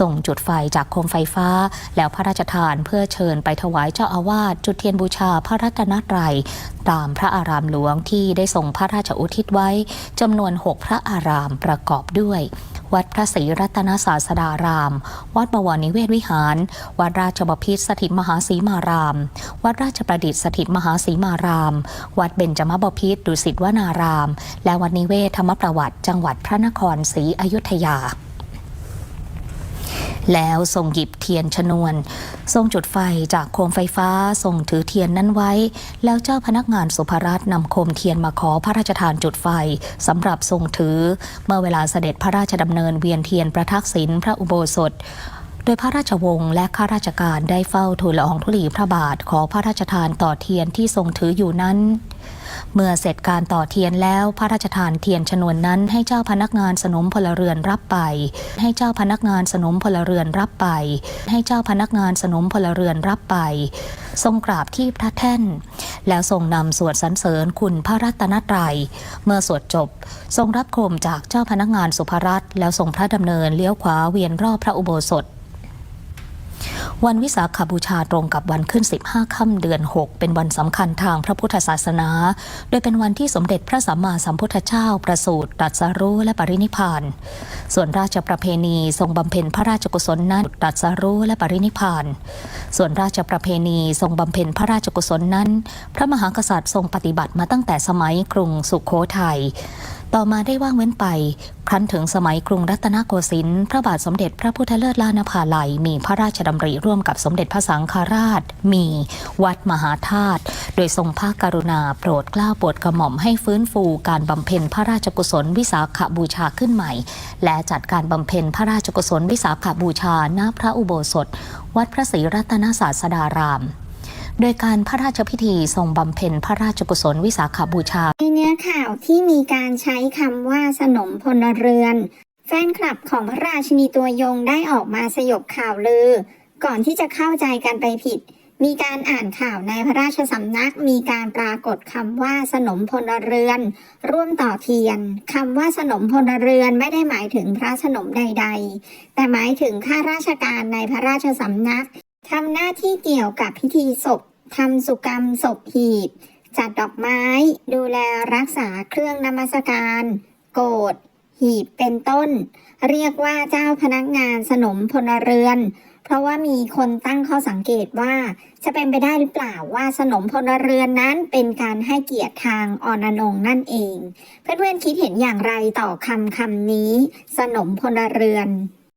ส่งจุดไฟจากโคมไฟฟ้า แล้วพระราชทานเพื่อเชิญไปถวายเจ้าอาวาสจุดเทียนบูชาพระรัตนตรัยตามพระอารามหลวงที่ได้ทรงพระราชอุทิศไว้จำนวน 6 พระอารามประกอบด้วยวัดพระศรีรัตนศาสดาราม วัดบวรนิเวศวิหาร วัดราชบพิตรสถิตมหาสีมาราม วัดราชประดิษฐ์สถิตมหาสีมาราม วัดเบญจมบพิตรดุสิตวนาราม และวัดนิเวศธรรมประวัติจังหวัดพระนครศรีอยุธยา แล้วทรงหยิบเทียนชนวน ทรงจุดไฟจากโคมไฟฟ้าทรงถือเทียนนั้นไว้ แล้วเจ้าพนักงานสุภรัตน์นำโคมเทียนมาขอพระราชทานจุดไฟสำหรับทรงถือ เมื่อเวลาเสด็จพระราชดำเนินเวียนเทียนประทักษิณพระอุโบสถ ดยพระราชวงศ์และข้าราชการได้เฝ้าทูลละอองธุลีพระบาทขอพระราชทานต่อเทียนที่ทรงถืออยู่นั้น เมื่อเสร็จการต่อเทียนแล้วพระราชทานเทียนชนวนนั้น ให้เจ้าพนักงานสนมพลเรือนรับไป ให้เจ้าพนักงานสนมพลเรือนรับไป ให้เจ้าพนักงานสนมพลเรือนรับไป ทรงกราบที่พระแท่น แล้วทรงนำสวดสรรเสริญคุณพระรัตนตรัย เมื่อสวดจบ ทรงรับโคมจากเจ้าพนักงานสุภรัตน์แล้วทรงพระดำเนินเลี้ยวขวาเวียนรอบพระอุโบสถ วันวิสาขบูชาตรงกับวันขึ้น 15 ค่ำเดือน 6 เป็นวันสำคัญทางพระพุทธศาสนา โดยเป็นวันที่สมเด็จพระสัมมาสัมพุทธเจ้า ประสูติตรัสรู้และปรินิพาน ส่วนราชประเพณีทรงบำเพ็ญพระราชกุศลนั้นตรัสรู้และปรินิพาน ส่วนราชประเพณีทรงบำเพ็ญพระราชกุศลนั้น พระมหากษัตริย์ทรงปฏิบัติมาตั้งแต่สมัยกรุงสุขโขทัยต่อมาได้ว่างเว้นไป ครั้นถึงสมัยกรุงรัตนโกสินทร์พระบาทสมเด็จพระพุทธเลิศล้านภาลัย มีพระราชดำริร่วมกับสมเด็จพระสังฆราช มีวัดมหาธาตุโดยทรงพระกรุณาโปรดเกล้าโปรดกระหม่อมให้ฟื้นฟูการบำเพ็ญพระราชกุศลวิสาขบูชาขึ้นใหม่ และจัดการบำเพ็ญพระราชกุศลวิสาขบูชาณพระอุโบสถ วัดพระศรีรัตนศาสดาราม โดยการพระราชพิธีทรงบำเพ็ญพระราชกุศลวิสาขบูชา ในเนื้อข่าวที่มีการใช้คำว่าสนมพลเรือน แฟนคลับของพระราชินีตัวยงได้ออกมาสยบข่าวลือ ก่อนที่จะเข้าใจกันไปผิด มีการอ่านข่าวในพระราชสำนัก มีการปรากฏคำว่าสนมพลเรือน ร่วมต่อเทียนคำว่าสนมพลเรือนไม่ได้หมายถึงพระสนมใด ๆ แต่หมายถึงข้าราชการในพระราชสำนักทำหน้าที่เกี่ยวกับพิธีศพ ทำสุกรรมศพหีบ จัดดอกไม้ ดูแลรักษาเครื่องนมัสการ โกรธหีบเป็นต้น เรียกว่าเจ้าพนักงานสนมพลเรือน เพราะว่ามีคนตั้งข้อสังเกตว่า จะเป็นไปได้หรือเปล่าว่าสนมพลเรือนนั้นเป็นการให้เกียรติทางออนนงนั่นเอง เพื่อนๆคิดเห็นอย่างไรต่อคำคำนี้ สนมพลเรือน